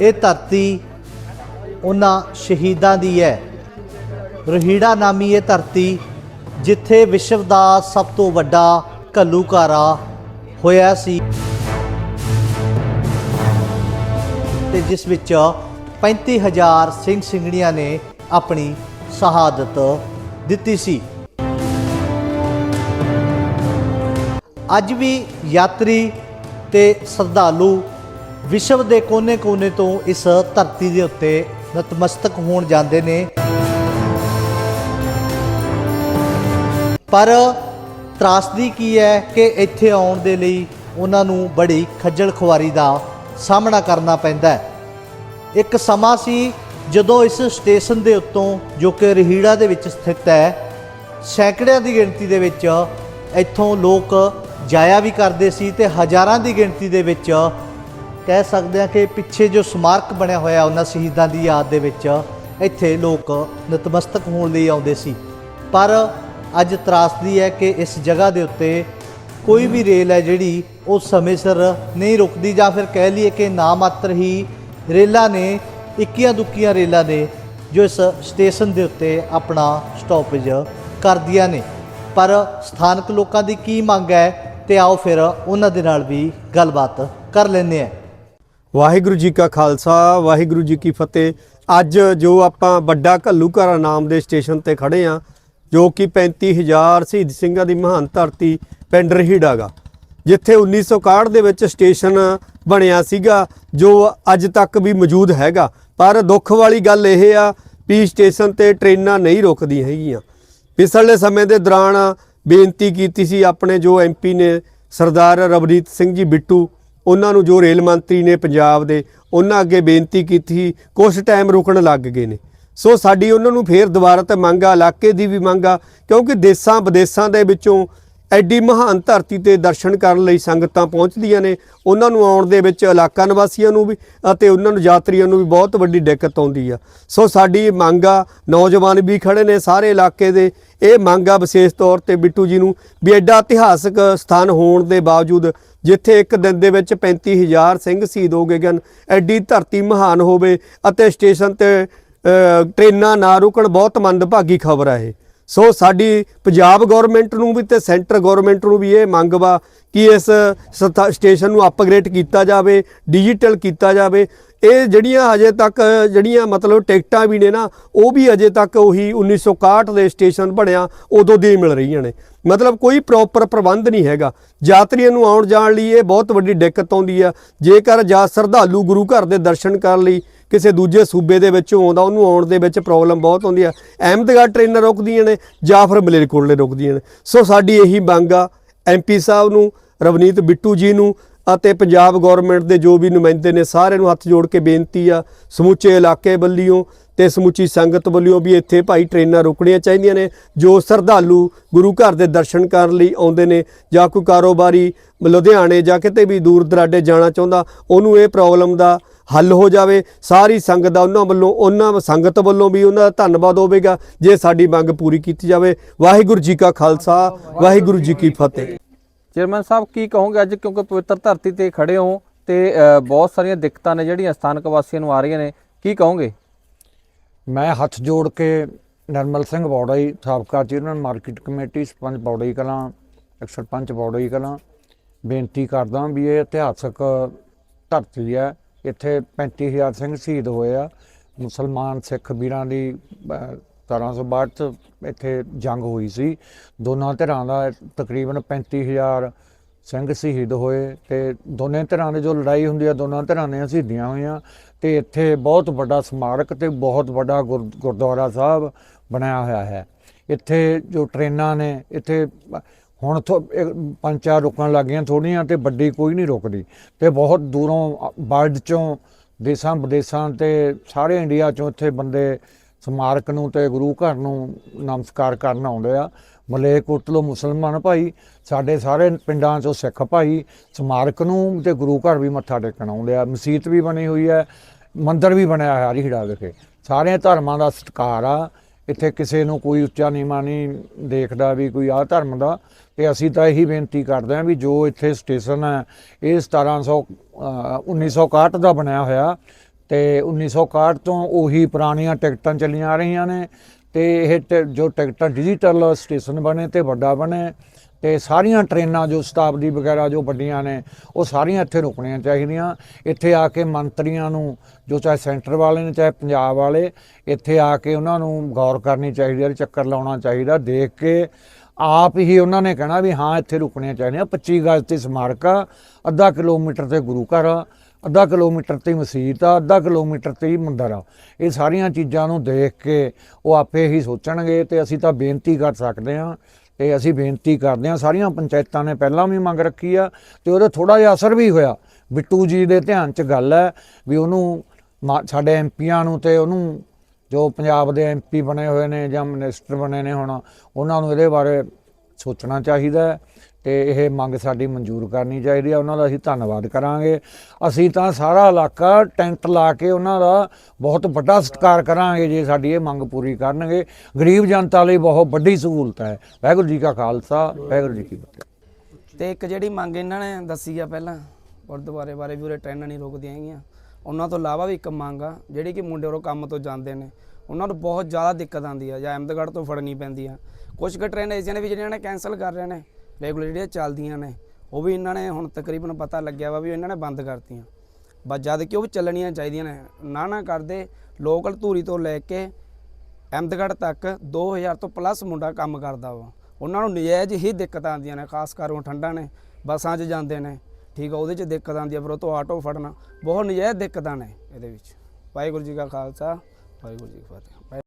ਇਹ ਧਰਤੀ ਉਹਨਾਂ ਸ਼ਹੀਦਾਂ ਦੀ ਹੈ। ਰਹੀੜਾ ਨਾਮੀ ਇਹ ਧਰਤੀ ਜਿੱਥੇ ਵਿਸ਼ਵ ਦਾ ਸਭ ਤੋਂ ਵੱਡਾ ਘੱਲੂਘਾਰਾ ਹੋਇਆ ਸੀ ਤੇ ਜਿਸ ਵਿੱਚ 35000 ਸਿੰਘ ਸਿੰਘਣੀਆਂ ਨੇ ਆਪਣੀ ਸ਼ਹਾਦਤ ਦਿੱਤੀ ਸੀ। ਅੱਜ ਵੀ ਯਾਤਰੀ ਤੇ ਸ਼ਰਧਾਲੂ ਵਿਸ਼ਵ ਦੇ ਕੋਨੇ-ਕੋਨੇ ਤੋਂ ਇਸ ਧਰਤੀ ਦੇ ਉੱਤੇ ਨਤਮਸਤਕ ਹੋਣ ਜਾਂਦੇ ਨੇ। ਪਰ ਤਰਾਸਦੀ ਕੀ ਹੈ ਕਿ ਇੱਥੇ ਆਉਣ ਦੇ ਲਈ ਉਹਨਾਂ ਨੂੰ ਬੜੀ ਖੱਜਲ ਖੁਆਰੀ ਦਾ ਸਾਹਮਣਾ ਕਰਨਾ ਪੈਂਦਾ ਹੈ। ਇੱਕ ਸਮਾਂ ਸੀ ਜਦੋਂ ਇਸ ਸਟੇਸ਼ਨ ਦੇ ਉੱਤੋਂ, ਜੋ ਕਿ ਰਹੀੜਾ ਦੇ ਵਿੱਚ ਸਥਿਤ ਹੈ, ਸੈਂਕੜਿਆਂ ਦੀ ਗਿਣਤੀ ਦੇ ਵਿੱਚ ਇੱਥੋਂ ਲੋਕ ਜਾਇਆ ਵੀ ਕਰਦੇ ਸੀ ਤੇ ਹਜ਼ਾਰਾਂ ਦੀ ਗਿਣਤੀ ਦੇ ਵਿੱਚ ਕਹਿ ਸਕਦੇ ਹਾਂ ਕਿ ਪਿੱਛੇ ਜੋ ਸਮਾਰਕ ਬਣਿਆ ਹੋਇਆ ਉਹਨਾਂ ਸ਼ਹੀਦਾਂ ਦੀ ਯਾਦ ਦੇ ਵਿੱਚ, ਇੱਥੇ ਲੋਕ ਨਤਮਸਤਕ ਹੋਣ ਲਈ ਆਉਂਦੇ ਸੀ। ਪਰ ਅੱਜ ਤਰਾਸਦੀ ਹੈ ਕਿ ਇਸ ਜਗ੍ਹਾ ਦੇ ਉੱਤੇ ਕੋਈ ਵੀ ਰੇਲ ਹੈ ਜਿਹੜੀ ਉਹ ਸਮੇਂ ਸਿਰ ਨਹੀਂ ਰੁਕਦੀ ਜਾਂ ਫਿਰ ਕਹਿ ਲਈਏ ਕਿ ਨਾ ਮਾਤਰ ਹੀ ਰੇਲਾਂ ਨੇ, ਇੱਕੀਆਂ ਦੁੱਕੀਆਂ ਰੇਲਾਂ ਨੇ ਜੋ ਇਸ ਸਟੇਸ਼ਨ ਦੇ ਉੱਤੇ ਆਪਣਾ ਸਟਾਪੇਜ ਕਰਦੀਆਂ ਨੇ। ਪਰ ਸਥਾਨਕ ਲੋਕਾਂ ਦੀ ਕੀ ਮੰਗ ਹੈ, ਤੇ ਆਓ ਫਿਰ ਉਹਨਾਂ ਦੇ ਨਾਲ ਵੀ ਗੱਲਬਾਤ ਕਰ ਲੈਂਦੇ ਹਾਂ। ਵਾਹਿਗੁਰੂ ਜੀ ਕਾ ਖਾਲਸਾ, ਵਾਹਿਗੁਰੂ ਜੀ ਕੀ ਫਤਿਹ। ਅੱਜ ਜੋ ਆਪਾਂ ਵੱਡਾ ਘੱਲੂਘਾਰਾ ਨਾਮ ਦੇ ਸਟੇਸ਼ਨ ਤੇ ਖੜੇ ਆ, ਜੋ ਕਿ 35000 ਸ਼ਹੀਦ ਸਿੰਘਾਂ ਦੀ ਮਹਾਨ ਧਰਤੀ ਪਿੰਡ ਰਹੀੜਾ ਗਾ, ਜਿੱਥੇ 1961 ਦੇ ਵਿੱਚ ਸਟੇਸ਼ਨ ਬਣਿਆ ਸੀਗਾ, ਜੋ ਅੱਜ ਤੱਕ ਵੀ ਮੌਜੂਦ ਹੈਗਾ। ਪਰ ਦੁੱਖ ਵਾਲੀ ਗੱਲ ਇਹ ਆ ਵੀ ਸਟੇਸ਼ਨ ਤੇ ਟ੍ਰੇਨਾਂ ਨਹੀਂ ਰੁਕਦੀਆਂ ਹੈਗੀਆਂ। ਪਿਛਲੇ ਸਮੇਂ ਦੇ ਦੌਰਾਨ ਬੇਨਤੀ ਕੀਤੀ ਸੀ ਆਪਣੇ ਜੋ ਐਮਪੀ ਨੇ ਸਰਦਾਰ ਰਵਨੀਤ ਸਿੰਘ ਜੀ ਬਿੱਟੂ ਉਹਨਾਂ ਨੂੰ ਜੋ ਰੇਲ ਮੰਤਰੀ ਨੇ ਪੰਜਾਬ ਦੇ ਉਹਨਾਂ ਅੱਗੇ ਬੇਨਤੀ ਕੀਤੀ ਕੁਝ ਟਾਈਮ ਰੁਕਣ ਲੱਗ ਗਏ ਨੇ। ਸੋ ਸਾਡੀ ਉਹਨਾਂ ਨੂੰ ਫੇਰ ਦੁਬਾਰਾ ਤੇ ਮੰਗਾ ਇਲਾਕੇ ਦੀ ਵੀ ਮੰਗਾ ਕਿਉਂਕਿ ਦੇਸਾਂ ਵਿਦੇਸਾਂ ਦੇ ਵਿੱਚੋਂ ਐਡੀ ਮਹਾਨ ਧਰਤੀ ਤੇ ਦਰਸ਼ਨ ਕਰਨ ਲਈ ਸੰਗਤਾਂ ਪਹੁੰਚਦੀਆਂ ਨੇ। ਉਹਨਾਂ ਨੂੰ ਆਉਣ ਦੇ ਵਿੱਚ ਇਲਾਕਾ ਨਿਵਾਸੀਆਂ ਨੂੰ ਵੀ ਅਤੇ ਉਹਨਾਂ ਨੂੰ ਯਾਤਰੀਆਂ ਨੂੰ ਵੀ ਬਹੁਤ ਵੱਡੀ ਦਿੱਕਤ ਆਉਂਦੀ ਆ। ਸੋ ਸਾਡੀ ਮੰਗ ਆ, ਨੌਜਵਾਨ ਵੀ ਖੜੇ ਨੇ ਸਾਰੇ ਇਲਾਕੇ ਦੇ। ਇਹ ਮੰਗ ਆ ਵਿਸ਼ੇਸ਼ ਤੌਰ ਤੇ ਬਿੱਟੂ ਜੀ ਨੂੰ ਵੀ ਐਡਾ ਇਤਿਹਾਸਕ ਸਥਾਨ ਹੋਣ ਦੇ ਬਾਵਜੂਦ ਜਿੱਥੇ ਇੱਕ ਦਿਨ ਦੇ ਵਿੱਚ 35000 ਸਿੰਘ ਸ਼ਹੀਦ ਹੋ ਗਏ ਹਨ। ਐਡੀ ਧਰਤੀ ਮਹਾਨ ਹੋਵੇ ਅਤੇ ਸਟੇਸ਼ਨ ਤੇ ਅ, ਟ੍ਰੇਨਾਂ ਨਾ ਰੁਕਣ ਬਹੁਤ ਮੰਦਭਾਗੀ ਖਬਰ ਹੈ ਇਹ। ਸੋ ਸਾਡੀ ਪੰਜਾਬ ਗਵਰਨਮੈਂਟ ਨੂੰ ਵੀ ਤੇ ਸੈਂਟਰ ਗਵਰਨਮੈਂਟ ਨੂੰ ਵੀ ਇਹ ਮੰਗ ਵਾ ਕਿ ਇਸ ਸਥਾ- ਸਟੇਸ਼ਨ ਨੂੰ ਅਪਗ੍ਰੇਡ ਕੀਤਾ ਜਾਵੇ ਡਿਜੀਟਲ ਕੀਤਾ ਜਾਵੇ। ਇਹ ਜਿਹੜੀਆਂ ਹਜੇ ਤੱਕ ਜਿਹੜੀਆਂ ਮਤਲਬ ਟਿਕਟਾਂ ਵੀ ਨੇ ਨਾ ਉਹ ਵੀ ਅਜੇ ਤੱਕ ਉਹੀ 1961 ਦੇ ਸਟੇਸ਼ਨ ਬਣਿਆ ਉਦੋਂ ਦੀ ਮਿਲ ਰਹੀਆਂ ਨੇ। ਮਤਲਬ ਕੋਈ ਪ੍ਰੋਪਰ ਪ੍ਰਬੰਧ ਨਹੀਂ ਹੈਗਾ। ਯਾਤਰੀਆਂ ਨੂੰ ਆਉਣ ਜਾਣ ਲਈ ਇਹ ਬਹੁਤ ਵੱਡੀ ਦਿੱਕਤ ਆਉਂਦੀ ਆ। ਜੇਕਰ ਜਾਂ ਸ਼ਰਧਾਲੂ ਗੁਰੂ ਘਰ ਦੇ ਦਰਸ਼ਨ ਕਰਨ ਲਈ ਕਿਸੇ ਦੂਜੇ ਸੂਬੇ ਦੇ ਵਿੱਚੋਂ ਆਉਂਦਾ, ਉਹਨੂੰ ਆਉਣ ਦੇ ਵਿੱਚ ਪ੍ਰੋਬਲਮ ਬਹੁਤ ਆਉਂਦੀ ਆ। ਅਹਿਮਦਗੜ੍ਹ ਟ੍ਰੇਨਾਂ ਰੁਕਦੀਆਂ ਨੇ ਜਾਂ ਫਿਰ ਮਲੇਰਕੋਟਲੇ ਰੁਕਦੀਆਂ ਨੇ। ਸੋ ਸਾਡੀ ਇਹੀ ਮੰਗ ਆ। ਐਮਪੀ ਸਾਹਿਬ ਨੂੰ, ਰਵਨੀਤ ਬਿੱਟੂ ਜੀ ਨੂੰ ਅਤੇ ਪੰਜਾਬ ਗਵਰਨਮੈਂਟ ਦੇ ਜੋ ਵੀ ਨੁਮਾਇੰਦੇ ਨੇ ਸਾਰਿਆਂ ਨੂੰ ਹੱਥ ਜੋੜ ਕੇ ਬੇਨਤੀ ਆ, ਸਮੁੱਚੇ ਇਲਾਕੇ ਵੱਲੋਂ ਤੇ ਸਮੁੱਚੀ ਸੰਗਤ ਵੱਲੋਂ ਵੀ ਇੱਥੇ ਭਾਈ ਟ੍ਰੇਨਾਂ ਰੁਕਣੀਆਂ ਚਾਹੀਦੀਆਂ ਨੇ, ਜੋ ਸ਼ਰਧਾਲੂ ਗੁਰੂ ਘਰ ਦੇ ਦਰਸ਼ਨ ਕਰਨ ਲਈ ਆਉਂਦੇ ਨੇ ਜਾਂ ਕੋਈ ਕਾਰੋਬਾਰੀ ਲੁਧਿਆਣੇ ਜਾਂ ਕਿਤੇ ਵੀ ਦੂਰ ਦਰਾਡੇ ਜਾਣਾ ਚਾਹੁੰਦਾ, ਉਹਨੂੰ ਇਹ ਪ੍ਰੋਬਲਮ ਦਾ ਹੱਲ ਹੋ ਜਾਵੇ। ਸਾਰੀ ਸੰਗਤ ਦਾ ਉਹਨਾਂ ਵੱਲੋਂ, ਉਹਨਾਂ ਸੰਗਤ ਵੱਲੋਂ ਵੀ ਉਹਨਾਂ ਦਾ ਧੰਨਵਾਦ ਹੋਵੇਗਾ, ਜੇ ਸਾਡੀ ਮੰਗ ਪੂਰੀ ਕੀਤੀ ਜਾਵੇ। ਵਾਹਿਗੁਰੂ ਜੀ ਕਾ ਖਾਲਸਾ, ਵਾਹਿਗੁਰੂ ਜੀ ਕੀ ਫਤਿਹ। ਚੇਅਰਮੈਨ ਸਾਹਿਬ, ਕੀ ਕਹੋਗੇ ਅੱਜ? ਕਿਉਂਕਿ ਪਵਿੱਤਰ ਧਰਤੀ ਤੇ ਖੜੇ ਹੋ ਤੇ ਬਹੁਤ ਸਾਰੀਆਂ ਦਿੱਕਤਾਂ ਨੇ ਜਿਹੜੀਆਂ ਸਥਾਨਕ ਵਾਸੀਆਂ ਨੂੰ ਆ ਰਹੀਆਂ ਨੇ। ਕੀ ਕਹੋਗੇ? ਮੈਂ ਹੱਥ ਜੋੜ ਕੇ ਨਰਮਲ ਸਿੰਘ ਬੌੜਾਈ ਸਾਬਕਾ chairman, market committee, sarpanch Borai Kalan, ਇੱਕ ਸਰਪੰਚ ਬੌੜਾਈ ਕਲਾਂ। ਬੇਨਤੀ ਕਰਦਾ ਵੀ ਇਹ ਇਤਿਹਾਸਕ ਧਰਤੀ ਹੈ। ਇੱਥੇ 35000 ਸਿੰਘ ਸ਼ਹੀਦ ਹੋਏ ਆ। ਮੁਸਲਮਾਨ ਸਿੱਖ ਵੀਰਾਂ ਦੀ 1762 ਚ ਇੱਥੇ ਜੰਗ ਹੋਈ ਸੀ। ਦੋਨਾਂ ਧਿਰਾਂ ਦਾ ਤਕਰੀਬਨ 35000 ਸਿੰਘ ਸ਼ਹੀਦ ਹੋਏ ਤੇ ਦੋਨੇ ਧਿਰਾਂ ਦੇ ਜੋ ਲੜਾਈ ਹੁੰਦੀ ਆ, ਦੋਨਾਂ ਧਿਰਾਂ ਨੇ ਸ਼ਹੀਦੀਆਂ ਹੋਈਆਂ ਤੇ ਇੱਥੇ ਬਹੁਤ ਵੱਡਾ ਸਮਾਰਕ ਤੇ ਬਹੁਤ ਵੱਡਾ ਗੁਰ- ਗੁਰਦੁਆਰਾ ਸਾਹਿਬ ਬਣਾਇਆ ਹੋਇਆ ਹੈ। ਇੱਥੇ ਜੋ ਟ੍ਰੇਨਾਂ ਨੇ, ਇੱਥੇ ਹੁਣ ਤੋਂ ਇਹ ਪੰਜ ਚਾਰ ਰੁਕਣ ਲੱਗੀਆਂ ਥੋੜੀਆਂ ਤੇ ਵੱਡੀ ਕੋਈ ਨਹੀਂ ਰੁਕਦੀ ਤੇ ਬਹੁਤ ਦੂਰੋਂ, ਵਰਲਡ ਚੋਂ ਦੇਸਾਂ ਵਿਦੇਸਾਂ ਤੇ ਸਾਰੇ ਇੰਡੀਆ ਚੋਂ ਇੱਥੇ ਬੰਦੇ ਸਮਾਰਕ ਨੂੰ ਤੇ ਗੁਰੂ ਘਰ ਨੂੰ ਨਮਸਕਾਰ ਕਰਨ ਆਉਂਦੇ ਆ। ਮਲੇਰਕੋਟਲੋ ਮੁਸਲਮਾਨ ਭਾਈ, ਸਾਡੇ ਸਾਰੇ ਪਿੰਡਾਂ ਚੋਂ ਸਿੱਖ ਭਾਈ ਸਮਾਰਕ ਨੂੰ ਤੇ ਗੁਰੂ ਘਰ ਵੀ ਮੱਥਾ ਟੇਕਣ ਆਉਂਦੇ ਆ। ਮਸਜਿਦ ਵੀ ਬਣੀ ਹੋਈ ਹੈ, ਮੰਦਿਰ ਵੀ ਬਣਿਆ ਹੋਇਆ ਹਰੀੜਾ ਵਿਖੇ। ਸਾਰੇ ਧਰਮਾਂ ਦਾ ਸਤਿਕਾਰ ਆ। ਇੱਥੇ ਕਿਸੇ ਨੂੰ ਕੋਈ ਉੱਚਾ ਨੀਵਾਂ ਨਹੀਂ ਦੇਖਦਾ ਵੀ ਕੋਈ ਆਹ ਧਰਮ ਦਾ। ਤੇ ਅਸੀਂ ਤਾਂ ਇਹੀ ਬੇਨਤੀ ਕਰਦੇ ਹਾਂ ਵੀ ਜੋ ਇੱਥੇ ਸਟੇਸ਼ਨ ਹੈ, ਇਹ 1700 ਅਹ 1961 ਦਾ ਬਣਿਆ ਹੋਇਆ ਤੇ 1961 ਤੋਂ ਉਹੀ ਪੁਰਾਣੀਆਂ ਟਿਕਟਾਂ ਚੱਲੀਆਂ ਆ ਰਹੀਆਂ ਨੇ ਤੇ ਇਹ ਟ- ਜੋ ਟਿਕਟਾਂ ਡਿਜੀਟਲ ਸਟੇਸ਼ਨ ਬਣੇ ਤੇ ਵੱਡਾ ਬਣੇ ਤੇ ਸਾਰੀਆਂ ਟ੍ਰੇਨਾਂ ਜੋ ਸ਼ਤਾਬਦੀ ਵਗੈਰਾ ਜੋ ਵੱਡੀਆਂ ਨੇ, ਉਹ ਸਾਰੀਆਂ ਇੱਥੇ ਰੁਕਣੀਆਂ ਚਾਹੀਦੀਆਂ। ਇੱਥੇ ਆ ਕੇ ਮੰਤਰੀਆਂ ਨੂੰ, ਜੋ ਚਾਹੇ ਸੈਂਟਰ ਵਾਲੇ ਨੇ, ਚਾਹੇ ਪੰਜਾਬ ਵਾਲੇ, ਇੱਥੇ ਆ ਕੇ ਉਹਨਾਂ ਨੂੰ ਗੌਰ ਕਰਨੀ ਚਾਹੀਦੀ ਹੈ ਚੱਕਰ ਲਾਉਣਾ ਚਾਹੀਦਾ ਦੇਖ ਕੇ। ਆਪ ਹੀ ਉਹਨਾਂ ਨੇ ਕਹਿਣਾ ਵੀ ਹਾਂ, ਇੱਥੇ ਰੁਕਣੀਆਂ ਚਾਹੀਦੀਆਂ। 25 ਗਜ਼ ਤੇ ਸਮਾਰਕ ਆ ਅੱਧਾ ਕਿਲੋਮੀਟਰ ਤੇ ਗੁਰੂ ਘਰ ਆ ਅੱਧਾ ਕਿਲੋਮੀਟਰ ਤੇ ਮਸਜਿਦ ਆ, ਅੱਧਾ ਕਿਲੋਮੀਟਰ ਤੇ ਹੀ ਮੰਦਰ ਆ। ਇਹ ਸਾਰੀਆਂ ਚੀਜ਼ਾਂ ਨੂੰ ਦੇਖ ਕੇ ਉਹ ਆਪੇ ਹੀ ਸੋਚਣਗੇ ਤੇ ਅਸੀਂ ਤਾਂ ਬੇਨਤੀ ਕਰ ਸਕਦੇ ਹਾਂ, ਤੇ ਅਸੀਂ ਬੇਨਤੀ ਕਰਦੇ ਹਾਂ, ਸਾਰੀਆਂ ਪੰਚਾਇਤਾਂ ਨੇ ਪਹਿਲਾਂ ਵੀ ਮੰਗ ਰੱਖੀ ਆ ਤੇ ਉਹਦਾ ਥੋੜਾ ਜਿਹਾ ਅਸਰ ਵੀ ਹੋਇਆ। ਬਿੱਟੂ ਜੀ ਦੇ ਧਿਆਨ 'ਚ ਗੱਲ ਹੈ ਵੀ ਉਹਨੂੰ ਮਾ- ਸਾਡੇ ਐਮਪੀਆਂ ਨੂੰ ਤੇ ਉਹਨੂੰ ਜੋ ਪੰਜਾਬ ਦੇ ਐਮਪੀ ਬਣੇ ਹੋਏ ਨੇ ਜਾਂ ਮਿਨਿਸਟਰ ਬਣੇ ਨੇ ਹੁਣ, ਉਹਨਾਂ ਨੂੰ ਇਹਦੇ ਬਾਰੇ ਸੋਚਣਾ ਚਾਹੀਦਾ ਤੇ ਇਹ ਮੰਗ ਸਾਡੀ ਮਨਜ਼ੂਰ ਕਰਨੀ ਚਾਹੀਦੀ ਹੈ ਉਹਨਾਂ ਦਾ ਅਸੀਂ ਧੰਨਵਾਦ ਕਰਾਂਗੇ। ਅਸੀਂ ਤਾਂ ਸਾਰਾ ਇਲਾਕਾ ਟੈਂਟ ਲਾ ਕੇ ਉਹਨਾਂ ਦਾ ਬਹੁਤ ਵੱਡਾ ਸਤਿਕਾਰ ਕਰਾਂਗੇ ਜੇ ਸਾਡੀ ਇਹ ਮੰਗ ਪੂਰੀ ਕਰਨਗੇ। ਗਰੀਬ ਜਨਤਾ ਲਈ ਬਹੁਤ ਵੱਡੀ ਸਹੂਲਤ ਹੈ। ਵਾਹਿਗੁਰੂ ਜੀ ਕਾ ਖਾਲਸਾ, ਵਾਹਿਗੁਰੂ ਜੀ ਕੀ ਫਤਿਹ। ਤੇ ਇੱਕ ਜਿਹੜੀ ਮੰਗ ਇਹਨਾਂ ਨੇ ਦੱਸੀ ਆ ਪਹਿਲਾਂ, ਗੁਰਦੁਆਰੇ ਬਾਰੇ ਵੀ ਉਰੇ ਟ੍ਰੇਨਾਂ ਨਹੀਂ ਰੋਕਦੀਆਂ ਹੈਗੀਆਂ। ਉਹਨਾਂ ਤੋਂ ਇਲਾਵਾ ਵੀ ਇੱਕ ਮੰਗ ਆ, ਜਿਹੜੀ ਕਿ ਮੁੰਡੇ ਉਰੋਂ ਕੰਮ ਤੋਂ ਜਾਂਦੇ ਨੇ। ਉਹਨਾਂ ਨੂੰ ਬਹੁਤ ਜ਼ਿਆਦਾ ਦਿੱਕਤ ਆਉਂਦੀ ਆ, ਜਾਂ ਅਹਿਮਦਗੜ੍ਹ ਤੋਂ ਫੜਨੀ ਪੈਂਦੀ ਆ। ਕੁਝ ਕੁ ਟ੍ਰੇਨ ਐਸੀਆਂ ਨੇ ਵੀ ਜਿਹੜੀਆਂ ਨੇ ਕੈਨਸਲ ਕਰ ਰਹੇ ਨੇ। ਰੈਗੂਲਰ ਜਿਹੜੀਆਂ ਚੱਲਦੀਆਂ ਨੇ, ਉਹ ਵੀ ਇਹਨਾਂ ਨੇ ਹੁਣ ਤਕਰੀਬਨ ਪਤਾ ਲੱਗਿਆ ਵਾ ਵੀ ਇਹਨਾਂ ਨੇ ਬੰਦ ਕਰਤੀਆਂ। ਬਸ ਜਦ ਕਿ ਉਹ ਵੀ ਚੱਲਣੀਆਂ ਚਾਹੀਦੀਆਂ ਨੇ। ਨਾ ਨਾ ਕਰਦੇ, ਲੋਕਲ ਧੂਰੀ ਤੋਂ ਲੈ ਕੇ ਅਹਿਮਦਗੜ੍ਹ ਤੱਕ 2000 ਤੋਂ ਪਲੱਸ ਮੁੰਡਾ ਕੰਮ ਕਰਦਾ ਵਾ। ਉਹਨਾਂ ਨੂੰ ਨਜਾਇਜ਼ ਹੀ ਦਿੱਕਤਾਂ ਆਉਂਦੀਆਂ ਨੇ, ਖਾਸ ਕਰ ਉਹ ਠੰਡਾਂ ਨੇ, ਬੱਸਾਂ 'ਚ ਜਾਂਦੇ ਨੇ। ਠੀਕ ਆ, ਉਹਦੇ 'ਚ ਦਿੱਕਤ ਆਉਂਦੀ ਆ ਫਿਰ ਉਹ ਤੋਂ ਆਟੋ ਫੜਨਾ। ਬਹੁਤ ਨਜਾਇਜ਼ ਦਿੱਕਤਾਂ ਨੇ ਇਹਦੇ ਵਿੱਚ। ਵਾਹਿਗੁਰੂ ਜੀ ਕਾ ਖਾਲਸਾ, ਵਾਹਿਗੁਰੂ ਜੀ ਕੀ ਫਤਿਹ।